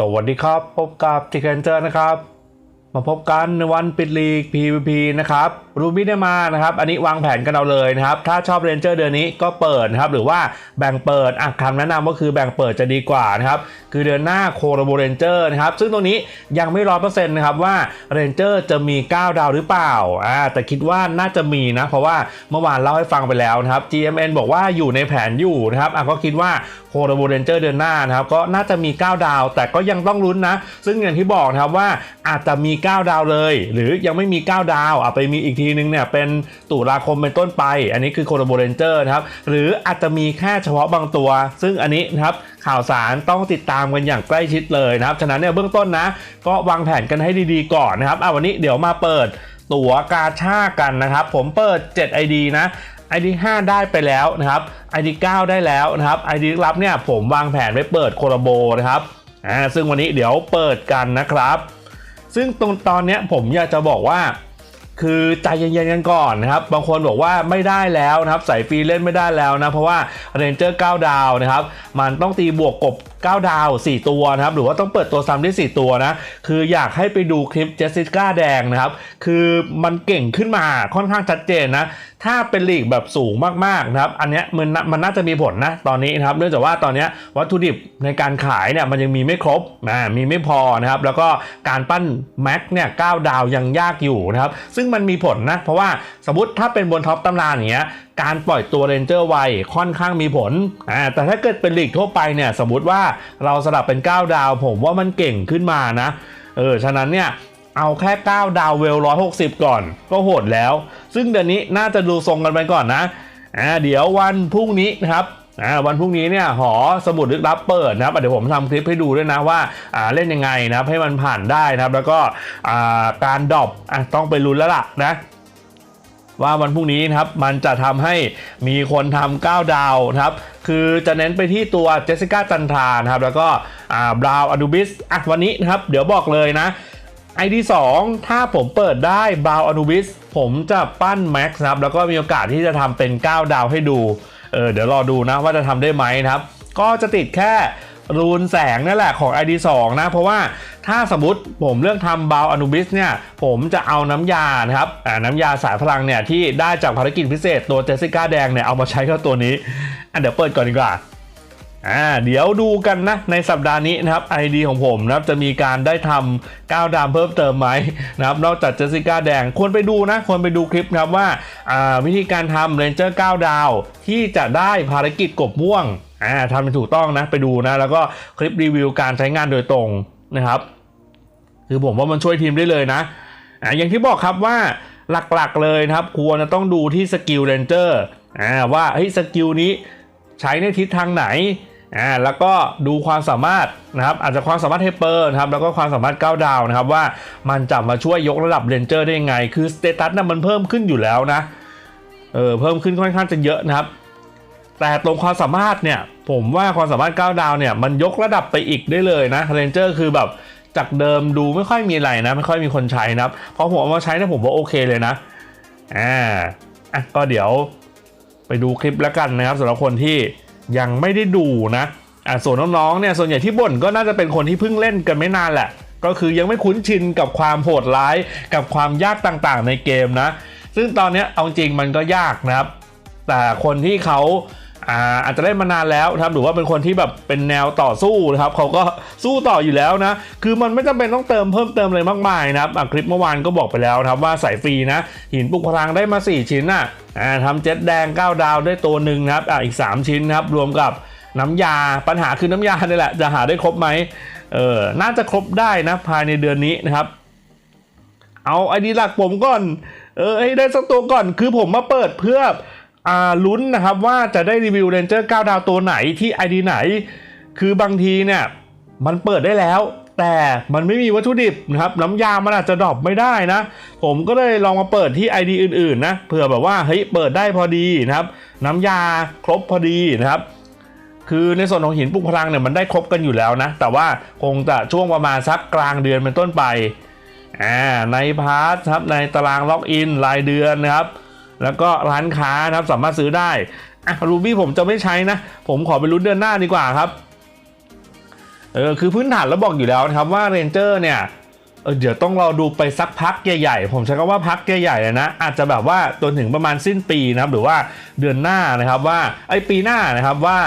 สวัสดีครับ พบกับทิกเกนเจอร์นะครับ มาพบกันในวันปิดลีก PVP นะครับ รูบี้ได้มานะครับ อันนี้วางแผนกันเอาเลยนะครับ ถ้าชอบเรนเจอร์เดือนนี้ก็เปิดนะครับ หรือว่าแบ่งเปิดอะคำแนะนำก็คือแบ่งเปิดจะดีกว่านะครับ คือเดือนหน้าโคโรโบเรนเจอร์นะครับ ซึ่งตรงนี้ยังไม่ร้อยเปอร์เซ็นต์นะครับว่าเรนเจอร์จะมี 9 ดาวหรือเปล่าอ่าแต่คิดว่าน่าจะมีนะ เพราะว่าเมื่อวานเล่าให้ฟังไปแล้วนะครับ GMN บอกว่าอยู่ในแผนอยู่นะครับอะก็คิดว่าโคโรโบเรนเจอร์เดือนหน้านะครับ ก็น่าจะมี 9 ดาว แต่ก็ยังต้องลุ้นนะ ซึ่งอย่างที่บอกนะครับว่าอาจจะมี 9 ดาวเลย หรือยังไม่มี 9 ดาวอะไปมีอีกทีนึงเนี่ยเป็นตุลาคมเป็นต้นไป อันนี้คือโคโรโบเรนเจอร์นะครับ หรืออาจจะมีแค่เฉพาะบางตัว ซึ่งอันนี้นะครับข่าวสารต้องติดตามกันอย่างใกล้ชิดเลยนะครับ ฉะนั้นเนี่ยเบื้องต้นนะ ก็วางแผนกันให้ดีๆก่อนนะครับอะวันนี้เดี๋ยวมาเปิดตั๋วกาชากันนะครับ ผมเปิด 7 ID นะ ID 5 ได้ไปแล้วนะครับ ID 9 ได้แล้วนะครับ ID รับเนี่ยผมวางแผนไว้เปิดโคโรโบนะครับอ่าซึ่งวันนี้เดี๋ยวเปิดกันนะครับ ซึ่งตรงตอนเนี้ยผมอยากจะบอกว่า คือใจเย็นๆกันก่อนนะครับ บางคนบอกว่าไม่ได้แล้วนะครับ ใส่ฟรีเล่นไม่ได้แล้วนะ เพราะว่าเรนเจอร์9ดาวนะครับ มันต้องตีบวกกบ9 ดาว 4 ตัวนะครับ หรือว่าต้องเปิดตัวซ้ำที่4ตัวนะ คืออยากให้ไปดูคลิปเจสสิก้าแดงนะครับ คือมันเก่งขึ้นมาค่อนข้างชัดเจนนะ ถ้าเป็นลีกแบบสูงมากๆนะครับ อันเนี้ยมันน่ามันน่าจะมีผลนะตอนนี้นะครับ เนื่องจากว่าตอนนี้วัตถุดิบในการขายเนี่ยมันยังมีไม่ครบนะมีไม่พอนะครับ แล้วก็การปั้นแม็กเนี่ยเดาวยังยากอยู่นะครับ ซึ่งมันมีผลนะ เพราะว่าสมมติถ้าเป็นบนท็อปตำราอย่างเงี้ย การปล่อยตัวเรนเจอร์ไวค่อนข้างมีผลอ่าแต่ถ้าเกิดเป็นลีกทั่วไปเนี่ยสมมติว่าเราสลับเป็น 9 ดาว ผมว่ามันเก่งขึ้นมานะเออฉะนั้นเนี่ยเอาแค่ 9 ดาวเวล 160 ก่อน ก็โหดแล้ว ซึ่งเดือนนี้น่าจะดูทรงกันไปก่อนนะอ่าเดี๋ยววันพรุ่งนี้นะครับอ่าวันพรุ่งนี้เนี่ยหอสมุดลึกลับเปิดนะครับเดี๋ยวผมทำคลิปให้ดูด้วยนะว่าอ่าเล่นยังไงนะครับให้มันผ่านได้นะครับ แล้วก็อ่าการดรอปอะต้องไปลุ้นแล้วล่ะนะ ว่าวันพรุ่งนี้นะครับมันจะทำให้มีคนทำ9ดาวนะครับคือจะเน้นไปที่ตัวเจสสิก้าจันทรานะครับแล้วก็บราวอนูบิสอะวันนี้นะครับเดี๋ยวบอกเลยนะ ID 2ถ้าผมเปิดได้บราวอนูบิสผมจะปั้นแม็กซ์นะครับแล้วก็มีโอกาสที่จะทำเป็น 9 ดาวให้ดูเออเดี๋ยวรอดูนะว่าจะทำได้ไหมนะครับ ก็จะติดแค่ รูนแสงนั่นแหละของ ID 2 นะ เพราะว่าถ้าสมมติผมเลือกทำบาวอนุบิสเนี่ย ผมจะเอาน้ำยานะครับน้ำยาสายพลังเนี่ยที่ได้จากภารกิจพิเศษตัวเจสสิก้าแดงเนี่ยเอามาใช้กับตัวนี้อะเดี๋ยวเปิดก่อนดีกว่าอ่าเดี๋ยวดูกันนะในสัปดาห์นี้นะครับ ID ของผมนะครับจะมีการได้ทำก้าวดามเพิ่มเติมไหมนะครับนอกจากเจสสิก้าแดงควรไปดูนะควรไปดูคลิปนะครับว่าวิธีการทำเรนเจอร์9ดาวที่จะได้ภารกิจกบม่วง อ่าทำเป็นถูกต้องนะไปดูนะ แล้วก็คลิปรีวิวการใช้งานโดยตรงนะครับ คือผมว่ามันช่วยทีมได้เลยนะอ่าอย่างที่บอกครับว่าหลักๆเลยนะครับ ควรจะต้องดูที่สกิลเรนเจอร์อ่าว่าเฮ้ยสกิลนี้ใช้ในทิศทางไหนอ่าแล้วก็ดูความสามารถนะครับ อาจจะความสามารถเฮเปอร์นะครับแล้วก็ความสามารถก้าวดาวนะครับ ว่ามันจะมาช่วยยกระดับเรนเจอร์ได้ยังไง คือสเตตัสน่ะมันเพิ่มขึ้นอยู่แล้วนะเออเพิ่มขึ้นค่อนข้างจะเยอะนะครับ แต่ตรงความสามารถเนี่ยผมว่าความสามารถก้าวดาวเนี่ยมันยกระดับไปอีกได้เลยนะเรนเจอร์คือแบบจากเดิมดูไม่ค่อยมีอะไรนะ ไม่ค่อยมีคนใช้นะครับพอผมเอามาใช้เนี่ยผมว่าโอเคเลยนะอ่าอะก็เดี๋ยวไปดูคลิปแล้วกันนะครับสำหรับคนที่ยังไม่ได้ดูนะอะส่วนน้องๆเนี่ยส่วนใหญ่ที่บ่นก็น่าจะเป็นคนที่เพิ่งเล่นกันไม่นานแหละ ก็คือยังไม่คุ้นชินกับความโหดร้ายกับความยากต่างๆ ในเกมนะ ซึ่งตอนนี้เอาจริงมันก็ยากนะครับ แต่คนที่เขา อ่าอาจจะเล่นมานานแล้วนะครับหรือว่าเป็นคนที่แบบเป็นแนวต่อสู้นะครับเขาก็สู้ต่ออยู่แล้วนะ คือมันไม่จำเป็นต้องเติมเพิ่มเติมอะไรมากมายนะครับคลิปเมื่อวานก็บอกไปแล้วนะครับว่าสายฟรีนะ หินปลุกพลังได้มา 4 ชิ้นน่ะอ่าทำเจ็ตแดง 9 ดาวได้ตัวหนึ่งนะครับอะอีก 3 ชิ้นนะครับรวมกับน้ำยาปัญหาคือน้ำยานี่แหละจะหาได้ครบไหมเออน่าจะครบได้นะภายในเดือนนี้นะครับ เอาไอดีหลักผมก่อนเออให้ได้สักตัวก่อนคือผมมาเปิดเพื่อ ลุ้นนะครับว่าจะได้รีวิวเรนเจอร์9ดาวตัวไหนที่ไอดีไหน คือบางทีเนี่ยมันเปิดได้แล้ว แต่มันไม่มีวัตถุดิบนะครับน้ำยามันอาจจะดรอปไม่ได้นะ ผมก็เลยลองมาเปิดที่ ID อื่นๆนะเผื่อแบบว่าเฮ้ยเปิดได้พอดีนะครับ น้ำยาครบพอดีนะครับคือในส่วนของหินปลุกพลังเนี่ยมันได้ครบกันอยู่แล้วนะ แต่ว่าคงจะช่วงประมาณสักกลางเดือนเป็นต้นไปอ่าในพาร์ทครับในตารางล็อกอินรายเดือนนะครับ แล้วก็ร้านค้านะครับสามารถซื้อได้อะรูบี้ผมจะไม่ใช้นะ ผมขอไปลุ้นเดือนหน้าดีกว่าครับเออคือพื้นฐานแล้วบอกอยู่แล้วนะครับว่าเรนเจอร์เนี่ยเออเดี๋ยวต้องรอดูไปสักพักใหญ่ๆ ผมใช้คำว่าพักใหญ่ๆนะอาจจะแบบว่าจนถึงประมาณสิ้นปีนะครับหรือว่าเดือนหน้านะครับว่าไอ้ปีหน้านะครับว่า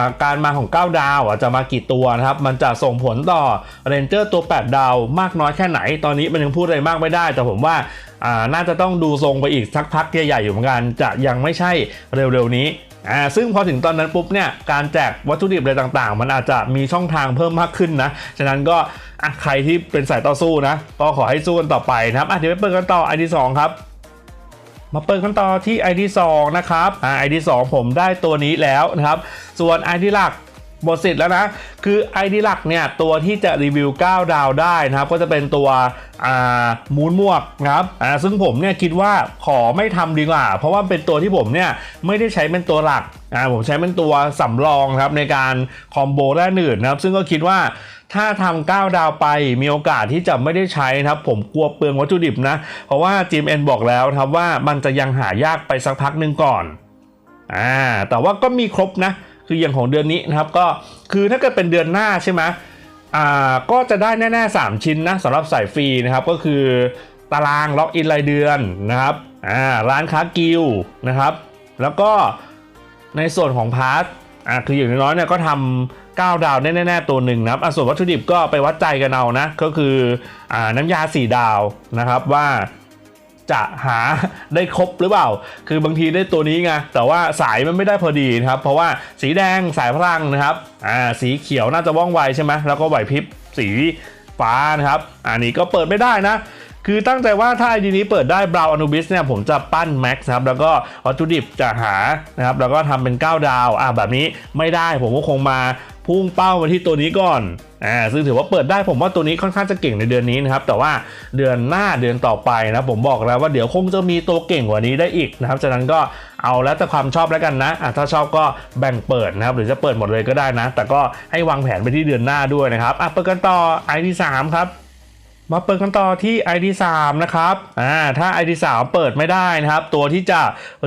าการมาของ 9 ดาวจะมากี่ตัวนะครับมันจะส่งผลต่อเรนเจอร์ตัว 8 ดาวมากน้อยแค่ไหน ตอนนี้มันยังพูดอะไรมากไม่ได้ แต่ผมว่า น่าจะต้องดูทรงไปอีกสักพักใหญ่ๆอยู่เหมือนกัน จะยังไม่ใช่เร็วๆนี้อ่าซึ่งพอถึงตอนนั้นปุ๊บเนี่ยการแจกวัตถุดิบอะไรต่างๆ มันอาจจะมีช่องทางเพิ่มมากขึ้นนะ ฉะนั้นก็อะใครที่เป็นสายต่อสู้นะ ก็ขอให้สู้กันต่อไปนะครับอะเดี๋ยวไปเปิดกันต่อ ID 2ครับมาเปิดกันต่อที่ ID 2 นะครับอ่า ID 2 ผมได้ตัวนี้แล้วนะครับ ส่วน ID หลัก หมดสิทธิ์แล้วนะ คือ ID หลักเนี่ยตัวที่จะรีวิว 9 ดาวได้นะครับ ก็จะเป็นตัวมูนมวกครับอ่าซึ่งผมเนี่ยคิดว่าขอไม่ทำดีกว่า เพราะว่าเป็นตัวที่ผมเนี่ยไม่ได้ใช้เป็นตัวหลักอ่าผมใช้เป็นตัวสำรองครับในการคอมโบแร่อื่นนะครับ ซึ่งก็คิดว่าถ้าทำ9ดาวไปมีโอกาสที่จะไม่ได้ใช้นะครับ ผมกลัวเปลืองวัตถุดิบนะ เพราะว่า GMN บอกแล้วครับว่ามันจะยังหายากไปสักพักหนึ่งก่อนอ่าแต่ว่าก็มีครบนะ คืออย่างของเดือนนี้นะครับก็คือถ้าเกิดเป็นเดือนหน้าใช่ไหมอ่าก็จะได้แน่ๆ 3 ชิ้นนะสำหรับสายฟรีนะครับก็คือตารางล็อกอินรายเดือนนะครับอ่าร้านค้ากิลนะครับแล้วก็ในส่วนของพาร์ทอ่าคืออย่างน้อยๆเนี่ยก็ทำ9ดาวแน่ๆตัวหนึ่งนะครับส่วนวัตถุดิบก็ไปวัดใจกันเอานะก็คืออ่าน้ำยา 4 ดาวนะครับว่า จะหาได้ครบหรือเปล่า คือบางทีได้ตัวนี้ไง แต่ว่าสายมันไม่ได้พอดีนะครับ เพราะว่าสีแดงสายพลังนะครับ อ่า สีเขียวน่าจะว่องไวใช่ไหม แล้วก็ไหวพริบสีฟ้านะครับ อันนี้ก็เปิดไม่ได้นะ คือตั้งใจว่าถ้าไอดีนี้เปิดได้บราวอนุบิสเนี่ยผมจะปั้นแม็กซ์ครับ แล้วก็วัตถุดิบจะหานะครับ แล้วก็ทำเป็น 9 ดาว อ่าแบบนี้ไม่ได้ผมก็คงมา พุ่งเป้ามาที่ตัวนี้ก่อนอ่าซึ่งถือว่าเปิดได้ผมว่าตัวนี้ค่อนข้างจะเก่งในเดือนนี้นะครับแต่ว่าเดือนหน้าเดือนต่อไปนะผมบอกแล้วว่าเดี๋ยวคงจะมีตัวเก่งกว่านี้ได้อีกนะครับฉะนั้นก็เอาแล้วแต่ความชอบแล้วกันนะอะถ้าชอบก็แบ่งเปิดนะครับหรือจะเปิดหมดเลยก็ได้นะ แต่ก็ให้วางแผนไปที่เดือนหน้าด้วยนะครับอะเปิดกันต่อ ID 3 ครับมาเปิดกันต่อที่ ID 3นะครับอ่าถ้า ID 3เปิดไม่ได้นะครับ ตัวที่จะ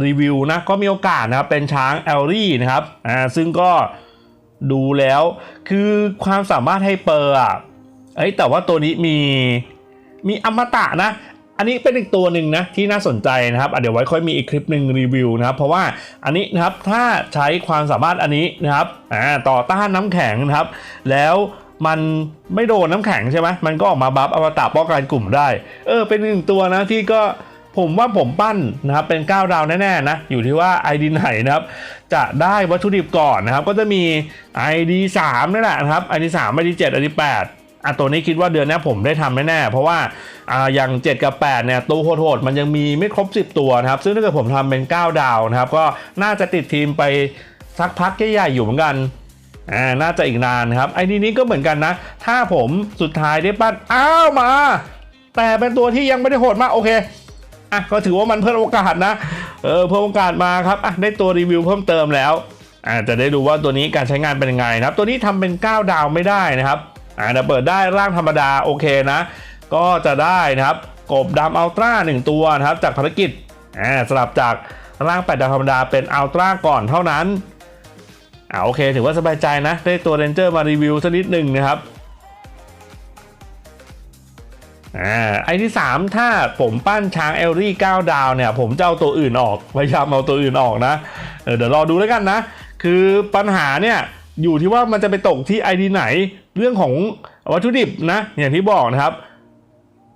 รีวิวนะก็มีโอกาสนะครับเป็นช้างแอลลี่นะครับอ่าซึ่งก็ ดูแล้วคือความสามารถให้เปอร์อะเอ้ยแต่ว่าตัวนี้มีมีอมตะนะ อันนี้เป็นอีกตัวหนึ่งนะที่น่าสนใจนะครับเดี๋ยวไว้ค่อยมีอีกคลิปหนึ่งรีวิวนะครับเพราะว่าอันนี้นะครับถ้าใช้ความสามารถอันนี้นะครับอ่าต่อต้านน้ำแข็งนะครับ แล้วมันไม่โดนน้ำแข็งใช่ไหมมันก็ออกมาบัฟอมตะป้องกันกลุ่มได้ เออเป็นหนึ่งตัวนะที่ก็ ผมว่าผมปั้นนะครับเป็น9ดาวแน่ๆนะอยู่ที่ว่า ID ไหนนะครับจะได้วัตถุดิบก่อนนะครับ ก็จะมี ID 3นี่แหละนะครับ ID 3 ID 7 ID 8อะตัวนี้คิดว่าเดือนนี้ผมได้ทำแน่ๆ เพราะว่าอ่าอย่าง 7 กับ 8 เนี่ยตัวโหดๆมันยังมีไม่ครบ 10 ตัวนะครับ ซึ่งถ้าเกิดผมทำเป็น 9 ดาวนะครับ ก็น่าจะติดทีมไปสักพักใหญ่ๆอยู่เหมือนกันอ่าน่าจะอีกนานครับ ไอ้นี่นี้ก็เหมือนกันนะ ถ้าผมสุดท้ายได้ปั้น อ้าวมา แต่เป็นตัวที่ยังไม่ได้โหดมากโอเค อะก็ถือว่ามันเพิ่มโอกาสนะ เออเพิ่มโอกาสมาครับอะได้ตัวรีวิวเพิ่มเติมแล้วอ่าจะได้ดูว่าตัวนี้การใช้งานเป็นยังไงนะครับ ตัวนี้ทำเป็น 9 ดาวไม่ได้นะครับอ่าแต่เปิดได้ร่างธรรมดาโอเคนะ ก็จะได้นะครับกบดำอัลตร้าหนึ่งตัวนะครับจากภารกิจอ่าสลับจากร่าง8ดาวธรรมดาเป็นอัลตร้าก่อนเท่านั้นอ่าโอเค ถือว่าสบายใจนะ ได้ตัวเรนเจอร์มารีวิวสักนิดหนึ่งนะครับ อ่าไอที่ 3 ถ้าผมปั้นช้างเอลลี่9ดาวเนี่ย ผมจะเอาตัวอื่นออกพยายามเอาตัวอื่นออกนะเเดี๋ยวรอดูแล้วกันนะ คือปัญหาเนี่ยอยู่ที่ว่ามันจะไปตกที่ ID ไหน เรื่องของวัตถุดิบนะ อย่างที่บอกนะครับ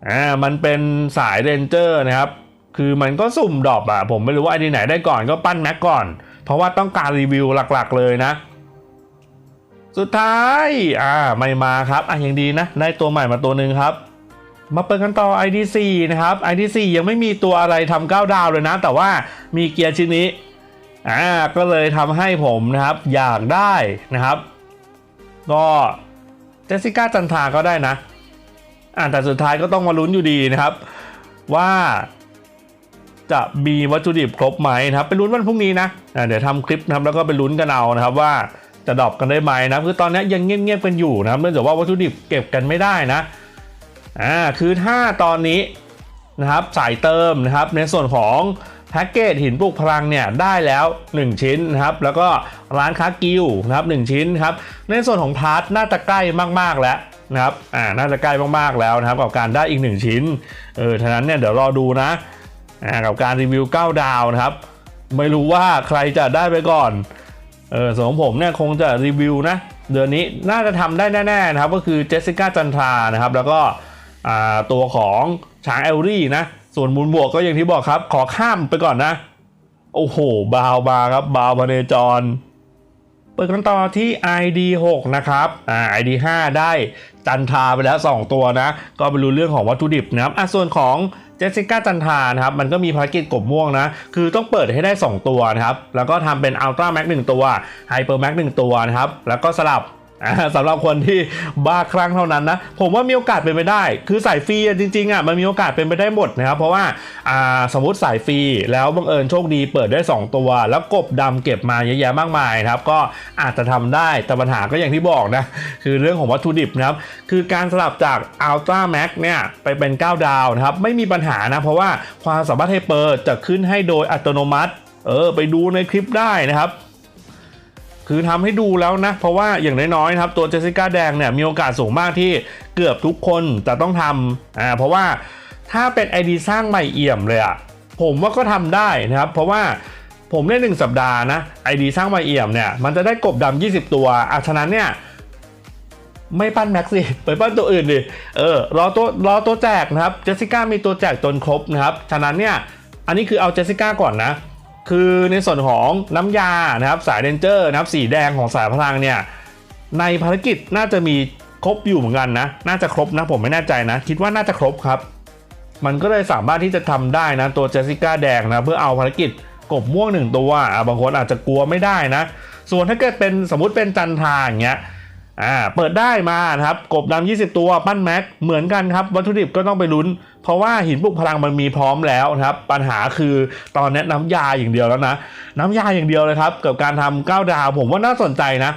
อ่ามันเป็นสายเรนเจอร์นะครับคือมันก็สุ่มดรอปอะผมไม่รู้ว่า ID ไหนได้ก่อนก็ปั้นแม็กก่อน เพราะว่าต้องการรีวิวหลักๆเลยนะ สุดท้ายอ่าไม่มาครับอะยังดีนะ ได้ตัวใหม่มาตัวหนึ่งครับ มาเปิดกันต่อ ID4 นะครับ ID4 ยังไม่มีตัวอะไรทำ9ดาวเลยนะ แต่ว่ามีเกียร์ชิ้นนี้อ่าก็เลยทำให้ผมนะครับอยากได้นะครับ ก็เจสสิก้าจันทาก็ได้นะอ่าแต่สุดท้ายก็ต้องมาลุ้นอยู่ดีนะครับ ว่าจะมีวัตถุดิบครบไหมนะครับ ไปลุ้นวันพรุ่งนี้นะเดี๋ยวทำคลิปนะครับแล้วก็ไปลุ้นกันเอานะครับว่าจะดรอปกันได้ไหมนะคือตอนนี้ยังเงียบๆกันอยู่นะครับเนื่องจากว่าวัตถุดิบเก็บกันไม่ได้นะ อ่าคือถ้าตอนนี้นะครับสายเติมนะครับในส่วนของแพ็กเกจหินปลุกพลังเนี่ยได้แล้ว 1 ชิ้นนะครับแล้วก็ร้านค้ากิลนะครับ1ชิ้นครับในส่วนของพาร์ทน่าจะใกล้มากๆแล้วนะครับอ่าน่าจะใกล้มากๆแล้วนะครับกับการได้อีก 1 ชิ้นเออฉะนั้นเนี่ยเดี๋ยวรอดูนะอ่ากับการรีวิว 9 ดาวนะครับไม่รู้ว่าใครจะได้ไปก่อนเออส่วนของผมเนี่ยคงจะรีวิวนะเดือนนี้น่าจะทำได้แน่ๆนะครับก็คือเจสสิก้าจันทรานะครับแล้วก็ ตัวของช้างเอลลี่นะ ส่วนมูลบวกก็อย่างที่บอกครับ ขอข้ามไปก่อนนะ โอ้โห บาวมาครับ บาวพเนจร เปิดกันต่อที่ ID 6 นะครับอ่า ID 5 ได้จันทาไปแล้ว 2 ตัวนะ ก็ไปรู้เรื่องของวัตถุดิบนะครับอะส่วนของเจสสิก้าจันทานะครับมันก็มีภารกิจกบม่วงนะ คือต้องเปิดให้ได้ 2 ตัวนะครับ แล้วก็ทำเป็นอัลตร้าแม็กหนึ่งตัวไฮเปอร์แม็กหนึ่งตัวนะครับ แล้วก็สลับ สำหรับคนที่บ้าคลั่งเท่านั้นนะ ผมว่ามีโอกาสเป็นไปได้ คือสายฟรีอะจริงๆอะมันมีโอกาสเป็นไปได้หมดนะครับ เพราะว่าสมมติสายฟรีแล้วบังเอิญโชคดีเปิดได้ 2 ตัว แล้วกบดำเก็บมาเยอะแยะมากมายนะครับ ก็อาจจะทำได้แต่ปัญหาก็อย่างที่บอกนะ คือเรื่องของวัตถุดิบนะครับ คือการสลับจาก Ultra Max เนี่ยไปเป็น 9 ดาวนะครับ ไม่มีปัญหานะเพราะว่าความสามารถไฮเปอร์จะขึ้นให้โดยอัตโนมัติ เออไปดูในคลิปได้นะครับ คือทำให้ดูแล้วนะ เพราะว่าอย่างน้อยๆนะครับตัวเจสสิก้าแดงเนี่ยมีโอกาสสูงมากที่เกือบทุกคนจะต้องทำอ่าเพราะว่าถ้าเป็น ID สร้างใหม่เอี่ยมเลยอะผมว่าก็ทำได้นะครับ เพราะว่าผมเล่นหนึ่งสัปดาห์นะ ID สร้างใหม่เอี่ยมเนี่ยมันจะได้กบดำ20 ตัวอะฉะนั้นเนี่ยไม่ปั้นแม็กซ์สิไปปั้นตัวอื่นดิเออรอตัวรอตัวแจกนะครับเจสสิก้ามีตัวแจกจนครบนะครับ ฉะนั้นเนี่ยอันนี้คือเอาเจสสิก้าก่อนนะ คือในส่วนของน้ำยานะครับสายเรนเจอร์นะครับสีแดงของสายพลังเนี่ยในภารกิจน่าจะมีครบอยู่เหมือนกันนะ น่าจะครบนะผมไม่แน่ใจนะ คิดว่าน่าจะครบครับ มันก็เลยสามารถที่จะทำได้นะตัวเจสสิก้าแดงนะเพื่อเอาภารกิจกบม่วงหนึ่งตัวบางคนอาจจะกลัวไม่ได้นะ ส่วนถ้าเกิดเป็นสมมุติเป็นจันทาอย่างเงี้ย อ่าเปิดได้มานะครับกบดำ20 ตัวปั้นแม็กเหมือนกันครับ วัตถุดิบก็ต้องไปลุ้น เพราะว่าหินปลุกพลังมันมีพร้อมแล้วนะครับ ปัญหาคือตอนนี้น้ำยาอย่างเดียวแล้วนะ น้ำยาอย่างเดียวเลยครับ กับการทำ9ดาวผมว่าน่าสนใจนะ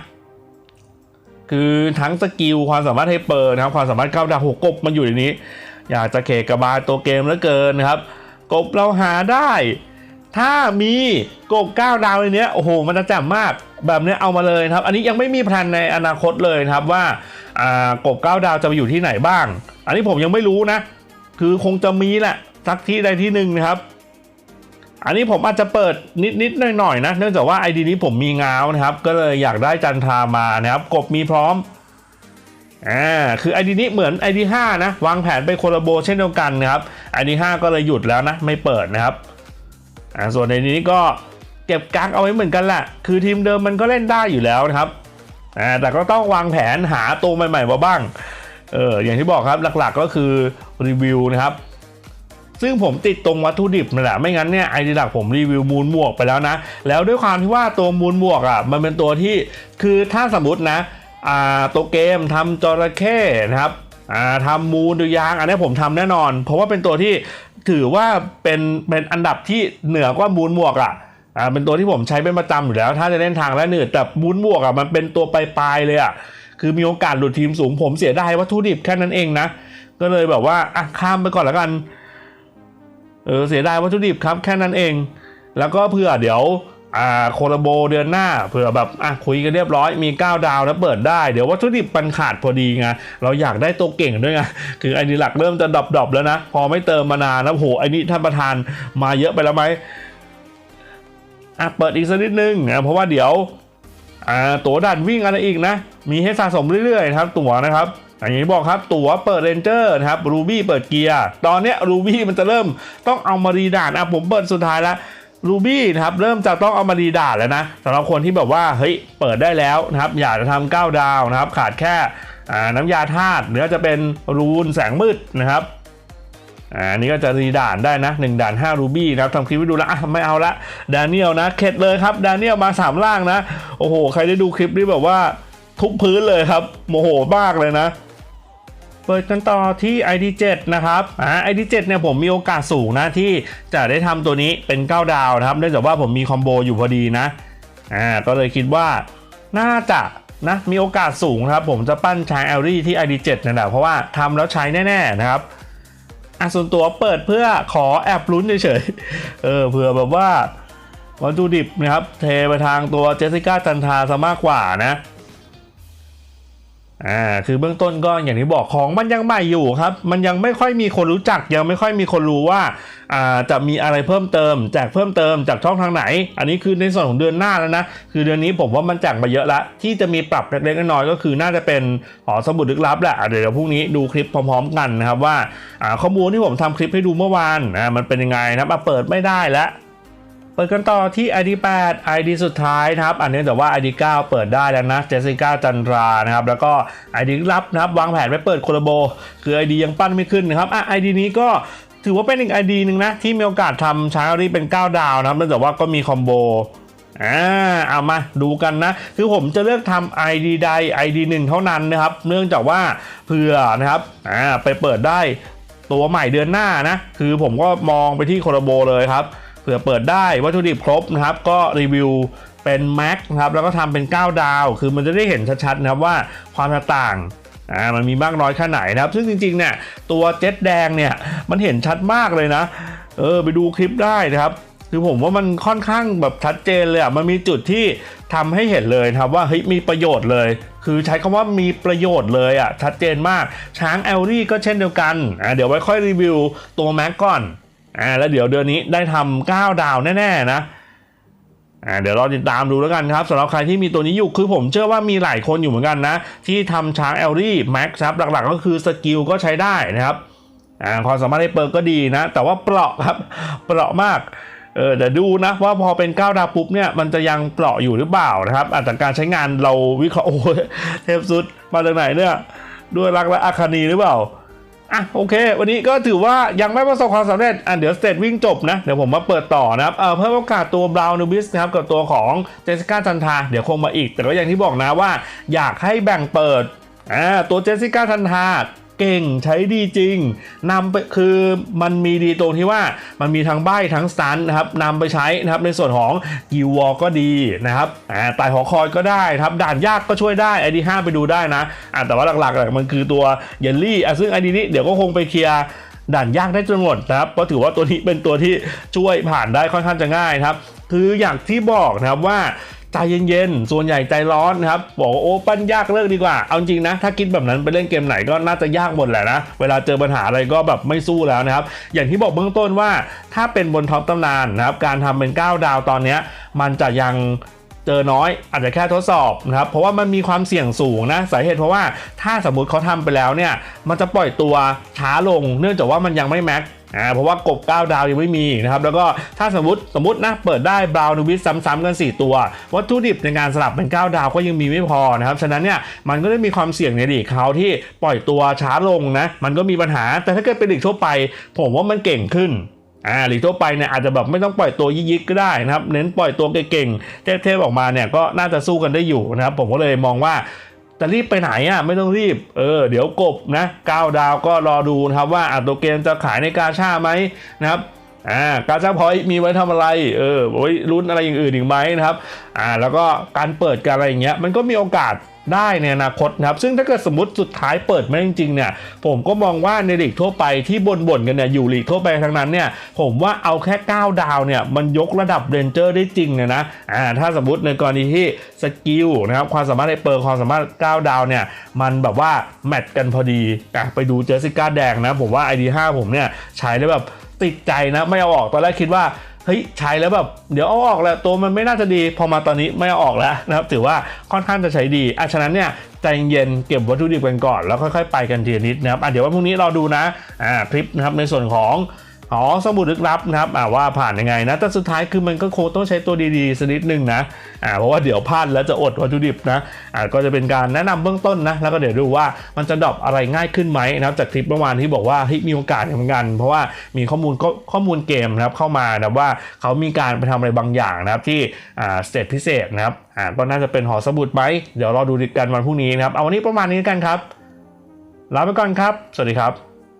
คือทั้งสกิลความสามารถให้เปิดนะครับความสามารถ9ดาวหกกบมันอยู่ในนี้ อยากจะเขกกระบาลตัวเกมเหลือเกินนะครับ กบเราหาได้ ถ้ามีกบ9ดาวในเนี้ยโอ้โห มันจะแจ่มมากแบบนี้เอามาเลยครับ อันนี้ยังไม่มีแพลนในอนาคตเลยครับว่าอ่ากบ9ดาวจะไปอยู่ที่ไหนบ้าง อันนี้ผมยังไม่รู้นะ คือคงจะมีแหละสักที่ใดที่หนึ่งนะครับ อันนี้ผมอาจจะเปิดนิดๆหน่อยๆนะ เนื่องจากว่าไอดีนี้ผมมีงาวนะครับ ก็เลยอยากได้จันทรามานะครับ กบมีพร้อมอ่าคือไอดีนี้เหมือนไอดี5นะ วางแผนไปโคลาโบเช่นเดียวกันนะครับไอดี5ก็เลยหยุดแล้วนะ ไม่เปิดนะครับ อ่าส่วนในนี้ก็เก็บกักเอาไว้เหมือนกันแหละคือทีมเดิมมันก็เล่นได้อยู่แล้วนะครับอ่าแต่ก็ต้องวางแผนหาตัวใหม่ๆมาบ้างเอออย่างที่บอกครับหลักๆก็คือรีวิวนะครับซึ่งผมติดตรงวัตถุดิบนั่นแหละไม่งั้นเนี่ยไอเดียหลักผมรีวิวมูลหมวกไปแล้วนะ แล้วด้วยความที่ว่าตัวมูลหมวกอะมันเป็นตัวที่คือถ้าสมมตินะอ่าตัวเกมทำจระเข้นะครับอ่าทำมูลดูยางอันนี้ผมทำแน่นอน เพราะว่าเป็นตัวที่ ถือว่าเป็นเป็นอันดับที่เหนือกว่ามูลหมวกอะอ่าเป็นตัวที่ผมใช้เป็นประจำอยู่แล้ว ถ้าจะเล่นทางและหนือแต่มูลหมวกอะมันเป็นตัวปลายๆเลยอะคือมีโอกาสหลุดทีมสูงผมเสียดายวัตถุดิบแค่นั้นเองนะ ก็เลยแบบว่าอะข้ามไปก่อนแล้วกันเออเสียดายวัตถุดิบครับแค่นั้นเอง แล้วก็เผื่อเดี๋ยว อ่าโคลโบเดือนหน้าเผื่อแบบอะคุยกันเรียบร้อยมี 9 ดาวแล้วเปิดได้ เดี๋ยววัตถุดิบมันขาดพอดีไงเราอยากได้ตัวเก่งด้วยไงคือไอ้นี่หลักเริ่มจะดรอปๆแล้วนะ พอไม่เติมมานานนะโหไอ้นี่ท่านประธานมาเยอะไปแล้วไหมอะเปิดอีกสักนิดนึงนะเพราะว่าเดี๋ยวอ่าตั๋วด่านวิ่งอะไรอีกนะ มีให้สะสมเรื่อยๆครับตั๋วนะครับอย่างที่บอกครับตั๋วเปิดเรนเจอร์นะครับรูบี้เปิดเกียร์ตอนเนี้ยรูบี้มันจะเริ่มต้องเอามารีด่านอะผมเปิดสุดท้ายแล้ว รูบี้นะครับเริ่มจะต้องเอามารีด่านแล้วนะสำหรับคนที่แบบว่าเฮ้ยเปิดได้แล้วนะครับอยากจะทำ9ดาวนะครับ ขาดแค่น้ำยาธาตุหรือจะเป็นรูนแสงมืดนะครับอ่าอันนี้ก็จะรีด่านได้นะ 1 ด่าน 5 รูบี้นะครับทำคลิปไปดูแล้วอะไม่เอาละดานิเอลนะเข็ดเลยครับดานิเอลมาสามล่างนะ โอ้โห ใครได้ดูคลิปนี้แบบว่าทุบพื้นเลยครับโมโหมากเลยนะ เปิดกันต่อที่ ID7 นะครับอ่า ID7 เนี่ยผมมีโอกาสสูงนะที่จะได้ทำตัวนี้เป็น 9 ดาวนะครับเนื่องจากว่าผมมีคอมโบอยู่พอดีนะอ่าก็เลยคิดว่าน่าจะนะมีโอกาสสูงครับผมจะปั้นชายแอลลี่ที่ ID7 นั่นแหละเพราะว่าทำแล้วใช้แน่ๆนะครับอะส่วนตัวเปิดเพื่อขอแอบลุ้นเฉยๆเออเผื่อแบบว่าวัตถุดิบนะครับเทไปทางตัวเจสสิก้าจันทาซะมากกว่านะ อ่าคือเบื้องต้นก็อย่างที่บอกของมันยังใหม่อยู่ครับ มันยังไม่ค่อยมีคนรู้จัก ยังไม่ค่อยมีคนรู้ว่าอ่าจะมีอะไรเพิ่มเติมแจกเพิ่มเติมจากช่องทางไหน อันนี้คือในส่วนของเดือนหน้าแล้วนะคือเดือนนี้ผมว่ามันแจกมาเยอะละที่จะมีปรับเล็กๆน้อยๆก็คือน่าจะเป็นหอสมุดลึกลับแหละะเดี๋ยวพรุ่งนี้ดูคลิปพร้อมๆกันนะครับว่าอ่าข้อมูลที่ผมทำคลิปให้ดูเมื่อวานอ่ามันเป็นยังไงนะครับเปิดไม่ได้แล้ว เปิดกันต่อที่ ID 8 ID สุดท้ายนะครับ อันนี้แต่ว่า ID 9 เปิดได้แล้วนะ เจสสิก้าจันรานะครับ แล้วก็ ID ลับนะครับ วางแผนไว้เปิดโคลโบ คือ ID ยังปั้นไม่ขึ้นนะครับ อะ ID นี้ก็ถือว่าเป็นอีก ID หนึ่งนะ ที่มีโอกาสทำชาร์รี่เป็น 9 ดาวนะครับเนื่องจากว่าก็มีคอมโบอ่าเอามาดูกันนะ คือผมจะเลือกทำ ID ใด ID 1เท่านั้นนะครับ เนื่องจากว่าเผื่อนะครับอ่าไปเปิดได้ตัวใหม่เดือนหน้านะ คือผมก็มองไปที่โคลาโบเลยครับ เผื่อเปิดได้วัตถุดิบครบนะครับ ก็รีวิวเป็นแม็กนะครับแล้วก็ทำเป็น 9 ดาว คือมันจะได้เห็นชัดๆนะครับว่าความแตกต่างอ่ามันมีมากน้อยแค่ไหนนะครับ ซึ่งจริงๆเนี่ยตัวเจ็ตแดงเนี่ยมันเห็นชัดมากเลยนะเออไปดูคลิปได้นะครับคือผมว่ามันค่อนข้างแบบชัดเจนเลยอะ มันมีจุดที่ทำให้เห็นเลยครับว่าเฮ้ยมีประโยชน์เลย คือใช้คำว่ามีประโยชน์เลยอะชัดเจนมาก ช้างแอลลี่ก็เช่นเดียวกันอ่าเดี๋ยวไว้ค่อยรีวิวตัวแม็กก่อน อ่าแล้วเดี๋ยวเดือนนี้ได้ทำ9ดาวแน่ๆนะอ่าเดี๋ยวรอติดตามดูแล้วกันครับสำหรับใครที่มีตัวนี้อยู่คือผมเชื่อว่ามีหลายคนอยู่เหมือนกันนะ ที่ทำช้างแอลลี่แม็กซ์ครับหลักๆก็คือสกิลก็ใช้ได้นะครับอ่าความสามารถในเปิร์กก็ดีนะ แต่ว่าเปราะครับเปราะมากเออแต่ดูนะว่าพอเป็น9ดาวปุ๊บเนี่ยมันจะยังเปราะอยู่หรือเปล่านะครับอาจจาการใช้งานเราวิเคราะห์โอ้เทพสุดมาจากไหนเนี่ยด้วยรักและอาคานีหรือเปล่า อะโอเค วันนี้ก็ถือว่ายังไม่ประสบความสำเร็จอะเดี๋ยวสเตทวิ่งจบนะ เดี๋ยวผมมาเปิดต่อนะครับเออเพิ่มโอกาสตัวบราวนูบิสนะครับกับตัวของเจสสิก้าจันทาเดี๋ยวคงมาอีก แต่ก็อย่างที่บอกนะว่า อยากให้แบ่งเปิดอ่าตัวเจสสิก้าจันทา เก่งใช้ดีจริงนำไปคือมันมีดีตรงที่ว่ามันมีทั้งใบทั้งสตันนะครับนำไปใช้นะครับในส่วนของกิววอก็ดีนะครับอ่าไต่หอคอยก็ได้ครับด่านยากก็ช่วยได้ไอดีห้าไปดูได้นะอ่าแต่ว่าหลักๆมันคือตัวเยลลี่อะซึ่งไอดีนี้เดี๋ยวก็คงไปเคลียร์ด่านยากได้จนหมดนะครับเพราะถือว่าตัวนี้เป็นตัวที่ช่วยผ่านได้ค่อนข้างจะง่ายครับ คืออย่างที่บอกนะครับว่า ใจเย็นๆ ส่วนใหญ่ใจร้อนนะครับ บอกว่าโอ้ปั้นยากเลิกดีกว่า เอาจริงนะ ถ้าคิดแบบนั้นไปเล่นเกมไหนก็น่าจะยากหมดแหละนะ เวลาเจอปัญหาอะไรก็แบบไม่สู้แล้วนะครับ อย่างที่บอกเบื้องต้นว่า ถ้าเป็นบนท็อปตำนานนะครับ การทำเป็น 9 ดาวตอนนี้มันจะยัง เจอน้อยอาจจะแค่ทดสอบนะครับเพราะว่ามันมีความเสี่ยงสูงนะสาเหตุเพราะว่าถ้าสมมติเขาทำไปแล้วเนี่ยมันจะปล่อยตัวช้าลง เนื่องจากว่ามันยังไม่แม็กอ่าเพราะว่ากบ9ดาวยังไม่มีนะครับแล้วก็ถ้าสมมติสมมตินะเปิดได้บราวน์วิสซ้ำๆกัน 4 ตัว วัตถุดิบในการสลับเป็น 9 ดาวก็ยังมีไม่พอนะครับฉะนั้นเนี่ยมันก็ได้มีความเสี่ยงในลีเขาที่ปล่อยตัวช้าลงนะมันก็มีปัญหาแต่ถ้าเกิดเป็นลีกทั่วไป ผมว่ามันเก่งขึ้น อ่าหลีกทั่วไปเนี่ยอาจจะแบบไม่ต้องปล่อยตัวยิกๆก็ได้นะครับเน้นปล่อยตัวเก่งๆเทพๆออกมาเนี่ยก็น่าจะสู้กันได้อยู่นะครับผมก็เลยมองว่าจะรีบไปไหนอะไม่ต้องรีบเออเดี๋ยวกบนะ9ดาวก็รอดูนะครับว่าอะตัวเกมจะขายในกาชาไหมนะครับอ่ากาชาพอยต์มีไว้ทำอะไรเออไว้ลุ้นอะไรอย่างอื่นอีกไหมนะครับอ่าแล้วก็การเปิดการอะไรอย่างเงี้ยมันก็มีโอกาส ได้ในอนาคตนะครับ ซึ่งถ้าเกิดสมมติสุดท้ายเปิดม่ได้จริงๆเนี่ย ผมก็มองว่าในลีกทั่วไปที่บ่นๆกันเนี่ยอยู่ลีกทั่วไปทั้งนั้นเนี่ย ผมว่าเอาแค่ 9 ดาวเนี่ยมันยกระดับเรนเจอร์ได้จริงเลยนะ อ่า ถ้าสมมติในกรณีที่สกิลนะครับความสามารถในเปิร์ความสามารถ 9 ดาวเนี่ยมันแบบว่าแมทกันพอดีอะไปดูเจสสิก้าแดงนะ ผมว่า ID5 ผมเนี่ยใช้แล้แบบติดใจนะไม่เอาออกตอนแรกคิดว่า เฮ้ยใช้แล้วแบบเดี๋ยวเอาออกแหละตัวมันไม่น่าจะดีพอมาตอนนี้ไม่เอาออกแล้วนะครับถือว่าค่อนข้างจะใช้ดีอะฉะนั้นเนี่ยใจเย็นเก็บวัตถุดิบกันก่อนแล้วค่อยๆไปกันทีนิดนะครับอะเดี๋ยววันพรุ่งนี้เราดูนะอ่าคลิปนะครับในส่วนของ หอสมุดลึกลับนะครับอ่าว่าผ่านยังไงนะแต่สุดท้ายคือมันก็คงต้องใช้ตัวดีๆสักนิดนึงนะอ่าเพราะว่าเดี๋ยวพลาดแล้วจะอดวัตถุดิบนะอ่าก็จะเป็นการแนะนำเบื้องต้นนะแล้วก็เดี๋ยวดูว่ามันจะดรอปอะไรง่ายขึ้นไหมนะครับจากคลิปเมื่อวานที่บอกว่าเฮ้ยมีโอกาสเหมือนกัน เพราะว่ามีข้อมูลก็ข้อมูลเกมนะครับเข้ามานะว่าเขามีการไปทำอะไรบางอย่างนะครับที่อ่าสเตจพิเศษนะครับอ่าก็น่าจะเป็นหอสมุดไหมเดี๋ยวรอดูกันวันพรุ่งนี้นะครับเอาวันนี้ประมาณนี้กันครับลาไปก่อนครับ สวัสดีครับ